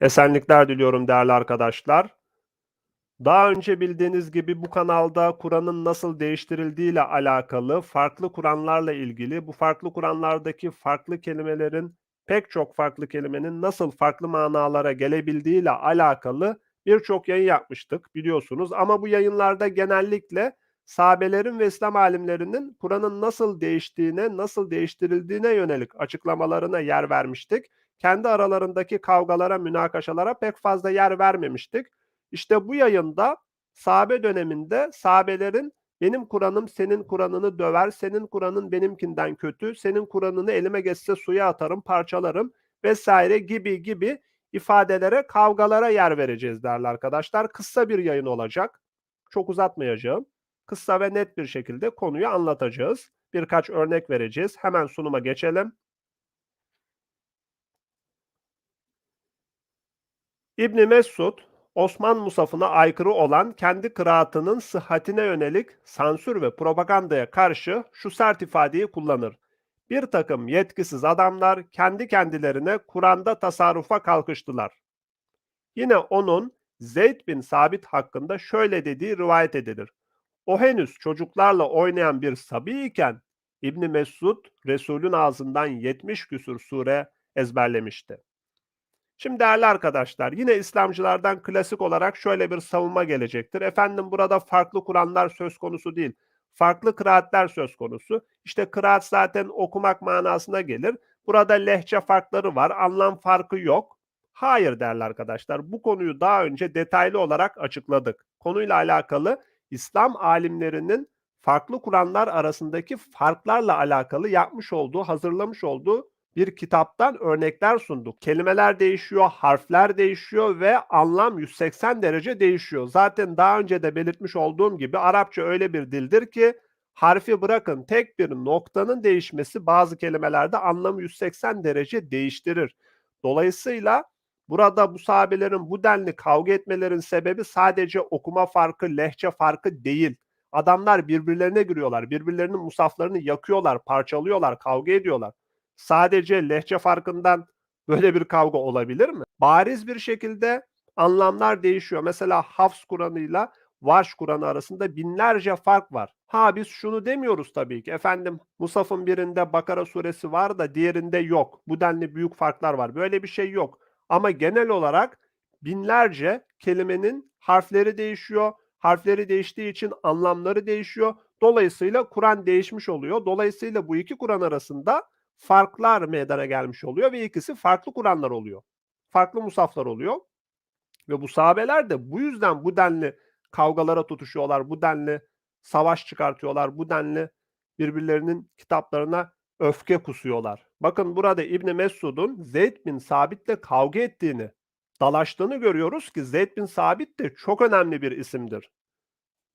Esenlikler diliyorum değerli arkadaşlar. Daha önce bildiğiniz gibi bu kanalda Kur'an'ın nasıl değiştirildiği ile alakalı farklı Kur'anlarla ilgili bu farklı Kur'anlardaki farklı kelimelerin pek çok farklı kelimenin nasıl farklı manalara gelebildiği ile alakalı birçok yayın yapmıştık biliyorsunuz. Ama bu yayınlarda genellikle sahabelerin ve İslam alimlerinin Kur'an'ın nasıl değiştiğine, nasıl değiştirildiğine yönelik açıklamalarına yer vermiştik. Kendi aralarındaki kavgalara, münakaşalara pek fazla yer vermemiştik. İşte bu yayında sahabe döneminde sahabelerin benim Kur'an'ım senin Kur'an'ını döver, senin Kur'an'ın benimkinden kötü, senin Kur'an'ını elime geçse suya atarım, parçalarım vesaire gibi gibi ifadelere, kavgalara yer vereceğiz değerli arkadaşlar. Kısa bir yayın olacak. Çok uzatmayacağım. Kısa ve net bir şekilde konuyu anlatacağız. Birkaç örnek vereceğiz. Hemen sunuma geçelim. İbni Mesud, Osman Musaf'ına aykırı olan kendi kıraatının sıhhatine yönelik sansür ve propagandaya karşı şu sert ifadeyi kullanır. Bir takım yetkisiz adamlar kendi kendilerine Kur'an'da tasarrufa kalkıştılar. Yine onun Zeyd bin Sabit hakkında şöyle dediği rivayet edilir. O henüz çocuklarla oynayan bir sabi iken İbni Mesud Resul'ün ağzından 70 küsur sure ezberlemişti. Şimdi değerli arkadaşlar yine İslamcılardan klasik olarak şöyle bir savunma gelecektir. Efendim burada farklı Kur'anlar söz konusu değil. Farklı kıraatler söz konusu. İşte kıraat zaten okumak manasına gelir. Burada lehçe farkları var, anlam farkı yok. Hayır değerli arkadaşlar. Bu konuyu daha önce detaylı olarak açıkladık. Konuyla alakalı İslam alimlerinin farklı Kur'anlar arasındaki farklarla alakalı yapmış olduğu, hazırlamış olduğu bir kitaptan örnekler sunduk. Kelimeler değişiyor, harfler değişiyor ve anlam 180 derece değişiyor. Zaten daha önce de belirtmiş olduğum gibi Arapça öyle bir dildir ki harfi bırakın tek bir noktanın değişmesi bazı kelimelerde anlamı 180 derece değiştirir. Dolayısıyla burada bu sahabelerin bu denli kavga etmelerin sebebi sadece okuma farkı, lehçe farkı değil. Adamlar birbirlerine giriyorlar, birbirlerinin musaflarını yakıyorlar, parçalıyorlar, kavga ediyorlar sadece lehçe farkından böyle bir kavga olabilir mi? Bariz bir şekilde anlamlar değişiyor. Mesela Hafs Kur'an'ıyla Varş Kur'an'ı arasında binlerce fark var. Ha biz şunu demiyoruz tabii ki. Efendim Musaf'ın birinde Bakara suresi var da diğerinde yok. Bu denli büyük farklar var. Böyle bir şey yok. Ama genel olarak binlerce kelimenin harfleri değişiyor. Harfleri değiştiği için anlamları değişiyor. Dolayısıyla Kur'an değişmiş oluyor. Dolayısıyla bu iki Kur'an arasında farklar meydana gelmiş oluyor ve ikisi farklı Kur'anlar oluyor. Farklı musaflar oluyor. Ve bu sahabeler de bu yüzden bu denli kavgalara tutuşuyorlar, bu denli savaş çıkartıyorlar, bu denli birbirlerinin kitaplarına öfke kusuyorlar. Bakın burada İbni Mesud'un Zeyd bin Sabit'le kavga ettiğini, dalaştığını görüyoruz ki Zeyd bin Sabit de çok önemli bir isimdir.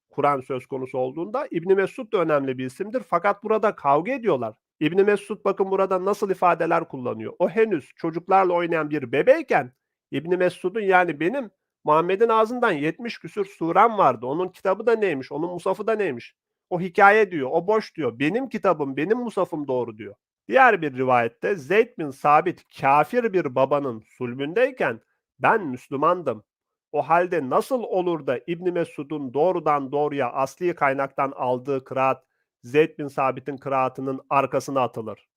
Kur'an söz konusu olduğunda İbni Mesud da önemli bir isimdir. Fakat burada kavga ediyorlar. İbni Mesud bakın burada nasıl ifadeler kullanıyor. O henüz çocuklarla oynayan bir bebeyken İbni Mesud'un yani benim Muhammed'in ağzından 70 küsür surem vardı. Onun kitabı da neymiş, onun musafı da neymiş. O hikaye diyor, o boş diyor. Benim kitabım, benim musafım doğru diyor. Diğer bir rivayette Zeyd bin Sabit kafir bir babanın sulbündeyken ben Müslümandım. O halde nasıl olur da İbni Mesud'un doğrudan doğruya asli kaynaktan aldığı kıraat Zeyd bin Sabit'in kıraatının arkasına atılır.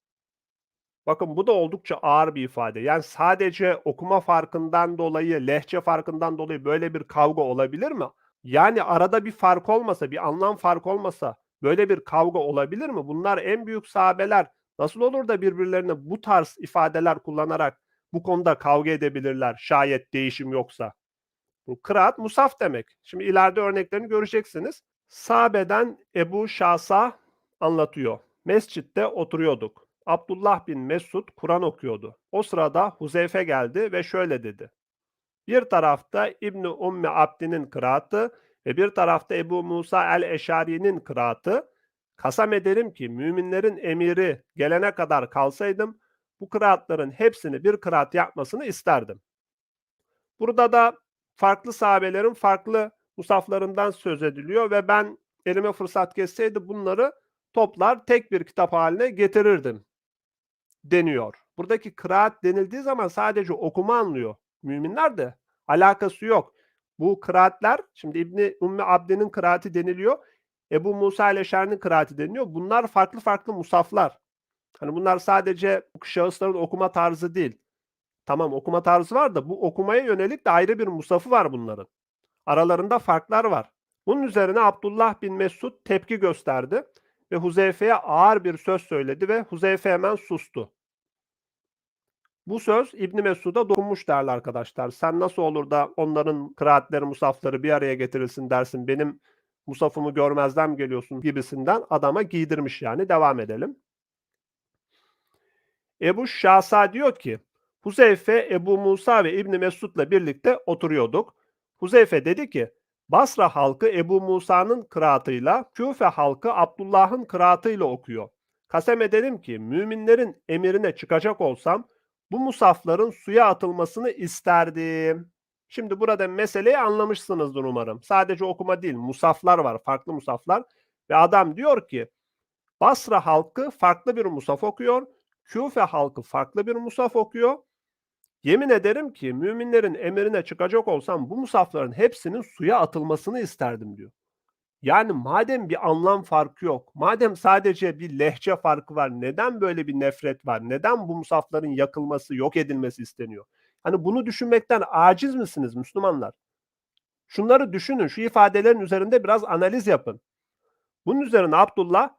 Bakın bu da oldukça ağır bir ifade. Yani sadece okuma farkından dolayı, lehçe farkından dolayı böyle bir kavga olabilir mi? Yani arada bir fark olmasa, bir anlam fark olmasa böyle bir kavga olabilir mi? Bunlar en büyük sahabeler. Nasıl olur da birbirlerine bu tarz ifadeler kullanarak bu konuda kavga edebilirler şayet değişim yoksa? Bu kıraat musaf demek. Şimdi ileride örneklerini göreceksiniz. Sahabe'den Ebu Şasa anlatıyor. Mescitte oturuyorduk. Abdullah bin Mesud Kur'an okuyordu. O sırada Huzeyfe geldi ve şöyle dedi. Bir tarafta İbni Ummi Abdi'nin kıraatı ve bir tarafta Ebu Musa el-Eşari'nin kıraatı. Kasam ederim ki müminlerin emiri gelene kadar kalsaydım bu kıraatların hepsini bir kıraat yapmasını isterdim. Burada da farklı sahabelerin farklı musaflarından söz ediliyor ve ben elime fırsat geçseydi bunları toplar tek bir kitap haline getirirdim deniyor. Buradaki kıraat denildiği zaman sadece okuma anlıyor. müminler de alakası yok. Bu kıraatler şimdi İbni Ümmü Abdi'nin kıraati deniliyor. Ebu Musa ile Şer'in kıraati deniliyor. Bunlar farklı farklı musaflar. Hani bunlar sadece şahısların okuma tarzı değil. Tamam okuma tarzı var da bu okumaya yönelik de ayrı bir musafı var bunların. Aralarında farklar var. Bunun üzerine Abdullah bin Mesud tepki gösterdi ve Huzeyfe'ye ağır bir söz söyledi ve Huzeyfe hemen sustu. Bu söz İbni Mesud'a dokunmuş değerli arkadaşlar. Sen nasıl olur da onların kıraatleri, musafları bir araya getirilsin dersin, benim musafımı görmezden geliyorsun gibisinden adama giydirmiş yani. Devam edelim. Ebu Şasa diyor ki, Huzeyfe, Ebu Musa ve İbni Mesud'la birlikte oturuyorduk. Huzeyfe dedi ki, Basra halkı Ebu Musa'nın kıraatıyla, Küfe halkı Abdullah'ın kıraatıyla okuyor. Kasem edelim ki müminlerin emirine çıkacak olsam bu musafların suya atılmasını isterdim. Şimdi burada meseleyi anlamışsınızdır umarım. Sadece okuma değil, musaflar var, farklı musaflar. Ve adam diyor ki, Basra halkı farklı bir musaf okuyor, Küfe halkı farklı bir musaf okuyor. Yemin ederim ki müminlerin emrine çıkacak olsam bu musafların hepsinin suya atılmasını isterdim diyor. Yani madem bir anlam farkı yok, madem sadece bir lehçe farkı var, neden böyle bir nefret var? Neden bu musafların yakılması, yok edilmesi isteniyor? Hani bunu düşünmekten aciz misiniz Müslümanlar? Şunları düşünün, şu ifadelerin üzerinde biraz analiz yapın. Bunun üzerine Abdullah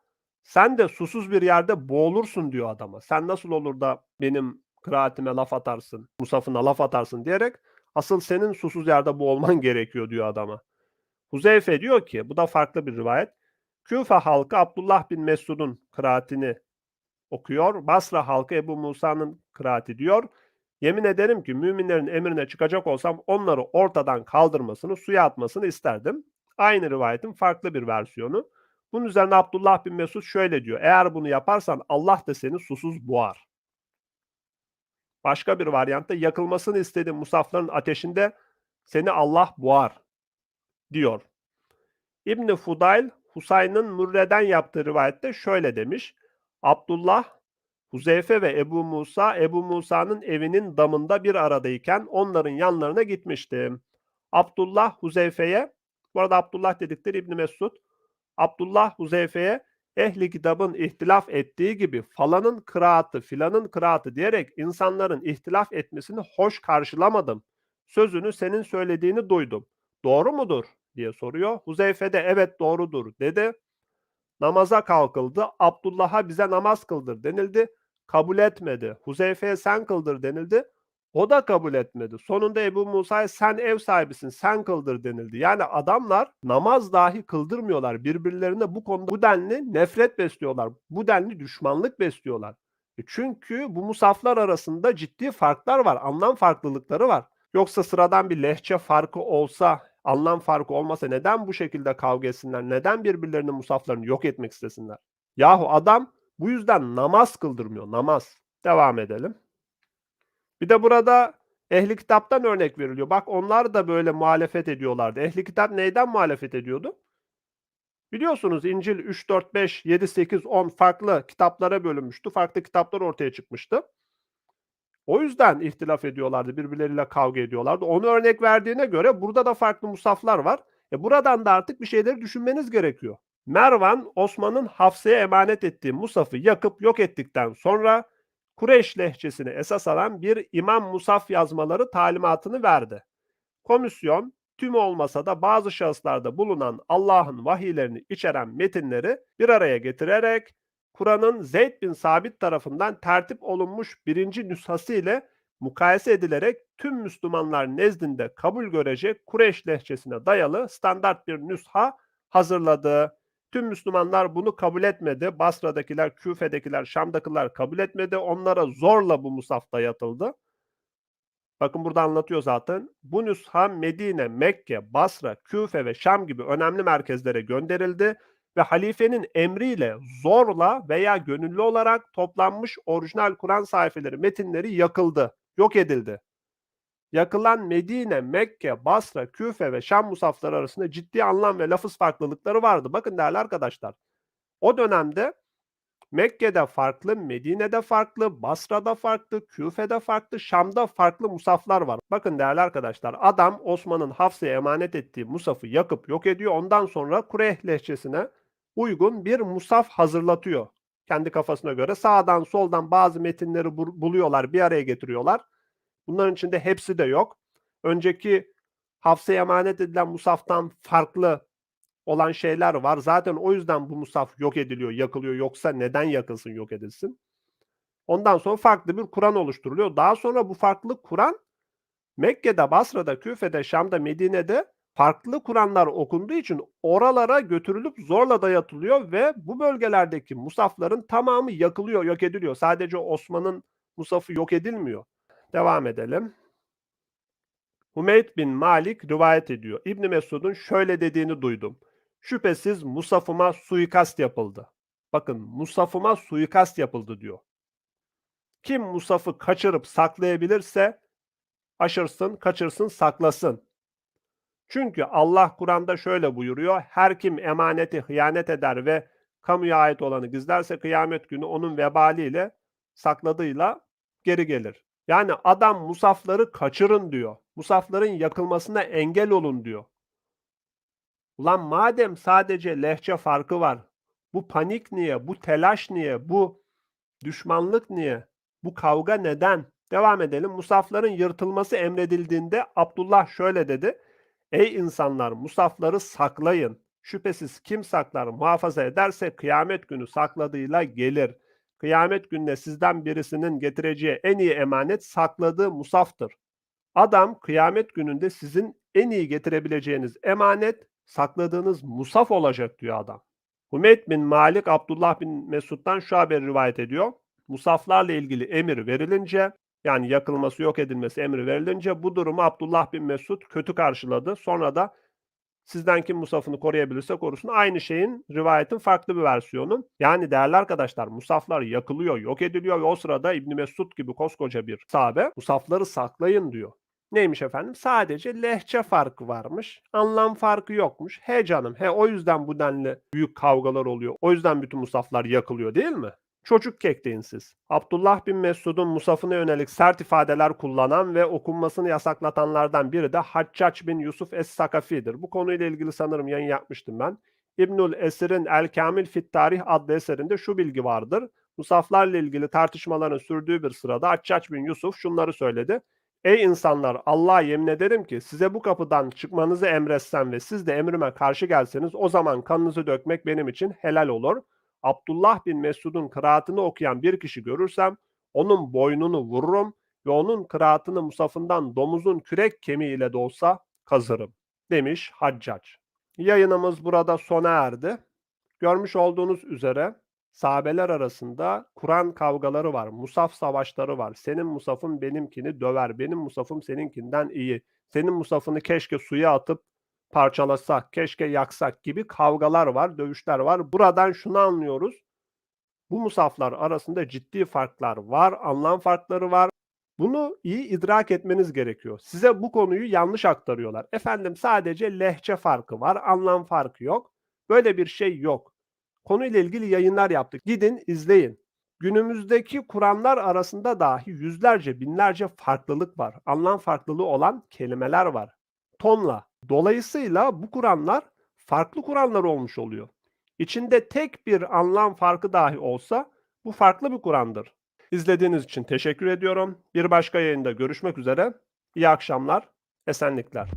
sen de susuz bir yerde boğulursun diyor adama. Sen nasıl olur da benim kıraatime laf atarsın, musafına laf atarsın diyerek asıl senin susuz yerde boğulman gerekiyor diyor adama. Huzeyfe diyor ki, bu da farklı bir rivayet. Küfe halkı Abdullah bin Mesud'un kıraatini okuyor. Basra halkı Ebu Musa'nın kıraati diyor. Yemin ederim ki müminlerin emrine çıkacak olsam onları ortadan kaldırmasını, suya atmasını isterdim. Aynı rivayetin farklı bir versiyonu. Bunun üzerine Abdullah bin Mesud şöyle diyor. Eğer bunu yaparsan Allah da seni susuz boğar. Başka bir varyantta yakılmasını istediğin musafların ateşinde seni Allah boğar diyor. İbni Fudayl Husayn'ın Mürre'den yaptığı rivayette şöyle demiş. Abdullah, Huzeyfe ve Ebu Musa, Ebu Musa'nın evinin damında bir aradayken onların yanlarına gitmiştim. Abdullah Huzeyfe'ye, bu arada Abdullah dedikleri İbni Mesud, Abdullah Huzeyfe'ye ehli kitabın ihtilaf ettiği gibi falanın kıraatı, filanın kıraatı diyerek insanların ihtilaf etmesini hoş karşılamadım. Sözünü senin söylediğini duydum. Doğru mudur? diye soruyor. Huzeyfe de evet doğrudur dedi. Namaza kalkıldı. Abdullah'a bize namaz kıldır denildi. Kabul etmedi. Huzeyfe'ye sen kıldır denildi. O da kabul etmedi. Sonunda Ebu Musa'ya sen ev sahibisin, sen kıldır denildi. Yani adamlar namaz dahi kıldırmıyorlar. Birbirlerine bu konuda bu denli nefret besliyorlar. Bu denli düşmanlık besliyorlar. E çünkü bu musaflar arasında ciddi farklar var. Anlam farklılıkları var. Yoksa sıradan bir lehçe farkı olsa, anlam farkı olmasa neden bu şekilde kavga etsinler? Neden birbirlerinin musaflarını yok etmek istesinler? Yahu adam bu yüzden namaz kıldırmıyor. Namaz. Devam edelim. Bir de burada ehli kitaptan örnek veriliyor. Bak onlar da böyle muhalefet ediyorlardı. Ehli kitap neyden muhalefet ediyordu? Biliyorsunuz İncil 3, 4, 5, 7, 8, 10 farklı kitaplara bölünmüştü. Farklı kitaplar ortaya çıkmıştı. O yüzden ihtilaf ediyorlardı, birbirleriyle kavga ediyorlardı. Onu örnek verdiğine göre burada da farklı musaflar var. E buradan da artık bir şeyleri düşünmeniz gerekiyor. Mervan, Osman'ın Hafsa'ya emanet ettiği Musaf'ı yakıp yok ettikten sonra Kureyş lehçesini esas alan bir İmam Musaf yazmaları talimatını verdi. Komisyon, tüm olmasa da bazı şahıslarda bulunan Allah'ın vahiylerini içeren metinleri bir araya getirerek Kur'an'ın Zeyd bin Sabit tarafından tertip olunmuş birinci nüshası ile mukayese edilerek tüm Müslümanlar nezdinde kabul görecek Kureyş lehçesine dayalı standart bir nüsha hazırladı. Tüm Müslümanlar bunu kabul etmedi. Basra'dakiler, Küfe'dekiler, Şam'dakiler kabul etmedi. Onlara zorla bu musaf dayatıldı. Bakın burada anlatıyor zaten. Bu nüsha Medine, Mekke, Basra, Küfe ve Şam gibi önemli merkezlere gönderildi ve halifenin emriyle zorla veya gönüllü olarak toplanmış orijinal Kur'an sayfeleri, metinleri yakıldı, yok edildi. Yakılan Medine, Mekke, Basra, Küfe ve Şam musafları arasında ciddi anlam ve lafız farklılıkları vardı. Bakın değerli arkadaşlar. O dönemde Mekke'de farklı, Medine'de farklı, Basra'da farklı, Küfe'de farklı, Şam'da farklı musaflar var. Bakın değerli arkadaşlar adam Osman'ın Hafsa'ya emanet ettiği musafı yakıp yok ediyor. Ondan sonra Kureyh lehçesine uygun bir musaf hazırlatıyor. Kendi kafasına göre sağdan soldan bazı metinleri buluyorlar, bir araya getiriyorlar. Bunların içinde hepsi de yok. Önceki Hafsa'ya emanet edilen musaftan farklı olan şeyler var. Zaten o yüzden bu musaf yok ediliyor, yakılıyor. Yoksa neden yakılsın, yok edilsin? Ondan sonra farklı bir Kur'an oluşturuluyor. Daha sonra bu farklı Kur'an Mekke'de, Basra'da, Küfe'de, Şam'da, Medine'de farklı Kur'anlar okunduğu için oralara götürülüp zorla dayatılıyor ve bu bölgelerdeki musafların tamamı yakılıyor, yok ediliyor. Sadece Osman'ın musafı yok edilmiyor. Devam edelim. Humeyd bin Malik rivayet ediyor. İbn Mesud'un şöyle dediğini duydum. Şüphesiz Musaf'ıma suikast yapıldı. Bakın Musaf'ıma suikast yapıldı diyor. Kim Musaf'ı kaçırıp saklayabilirse aşırsın, kaçırsın, saklasın. Çünkü Allah Kur'an'da şöyle buyuruyor. Her kim emaneti hıyanet eder ve kamuya ait olanı gizlerse kıyamet günü onun vebaliyle sakladığıyla geri gelir. Yani adam musafları kaçırın diyor. Musafların yakılmasına engel olun diyor. Ulan madem sadece lehçe farkı var, bu panik niye, bu telaş niye, bu düşmanlık niye, bu kavga neden? Devam edelim. Musafların yırtılması emredildiğinde Abdullah şöyle dedi. Ey insanlar musafları saklayın. Şüphesiz kim saklar, muhafaza ederse kıyamet günü sakladığıyla gelir. Kıyamet gününe sizden birisinin getireceği en iyi emanet sakladığı musaftır. Adam kıyamet gününde sizin en iyi getirebileceğiniz emanet sakladığınız musaf olacak diyor adam. Hümeyd bin Malik Abdullah bin Mesud'dan şu haberi rivayet ediyor. Musaflarla ilgili emir verilince yani yakılması yok edilmesi emri verilince bu durumu Abdullah bin Mesud kötü karşıladı. Sonra da sizden kim musafını koruyabilirse korusun. Aynı şeyin rivayetin farklı bir versiyonu. Yani değerli arkadaşlar musaflar yakılıyor, yok ediliyor ve o sırada İbn Mesud gibi koskoca bir sahabe musafları saklayın diyor. Neymiş efendim? Sadece lehçe farkı varmış. Anlam farkı yokmuş. He canım he o yüzden bu denli büyük kavgalar oluyor. O yüzden bütün musaflar yakılıyor değil mi? Çocuk kekleyin siz. Abdullah bin Mesud'un musafına yönelik sert ifadeler kullanan ve okunmasını yasaklatanlardan biri de Haccac bin Yusuf Es-Sakafi'dir. Bu konuyla ilgili sanırım yayın yapmıştım ben. İbnül Esir'in El Kamil Fit Tarih adlı eserinde şu bilgi vardır. Musaflarla ilgili tartışmaların sürdüğü bir sırada Haccac bin Yusuf şunları söyledi. Ey insanlar Allah'a yemin ederim ki size bu kapıdan çıkmanızı emretsem ve siz de emrime karşı gelseniz o zaman kanınızı dökmek benim için helal olur. Abdullah bin Mesud'un kıraatını okuyan bir kişi görürsem onun boynunu vururum ve onun kıraatını musafından domuzun kürek kemiğiyle de olsa kazırım demiş Haccac. Yayınımız burada sona erdi. Görmüş olduğunuz üzere sahabeler arasında Kur'an kavgaları var. Musaf savaşları var. Senin musafın benimkini döver. Benim musafım seninkinden iyi. Senin musafını keşke suya atıp parçalasak, keşke yaksak gibi kavgalar var, dövüşler var. Buradan şunu anlıyoruz. Bu musaflar arasında ciddi farklar var, anlam farkları var. Bunu iyi idrak etmeniz gerekiyor. Size bu konuyu yanlış aktarıyorlar. Efendim sadece lehçe farkı var, anlam farkı yok. Böyle bir şey yok. Konuyla ilgili yayınlar yaptık. Gidin izleyin. Günümüzdeki Kur'anlar arasında dahi yüzlerce, binlerce farklılık var. Anlam farklılığı olan kelimeler var. Tonla. Dolayısıyla bu Kur'anlar farklı Kur'anlar olmuş oluyor. İçinde tek bir anlam farkı dahi olsa bu farklı bir Kur'an'dır. İzlediğiniz için teşekkür ediyorum. Bir başka yayında görüşmek üzere. İyi akşamlar, esenlikler.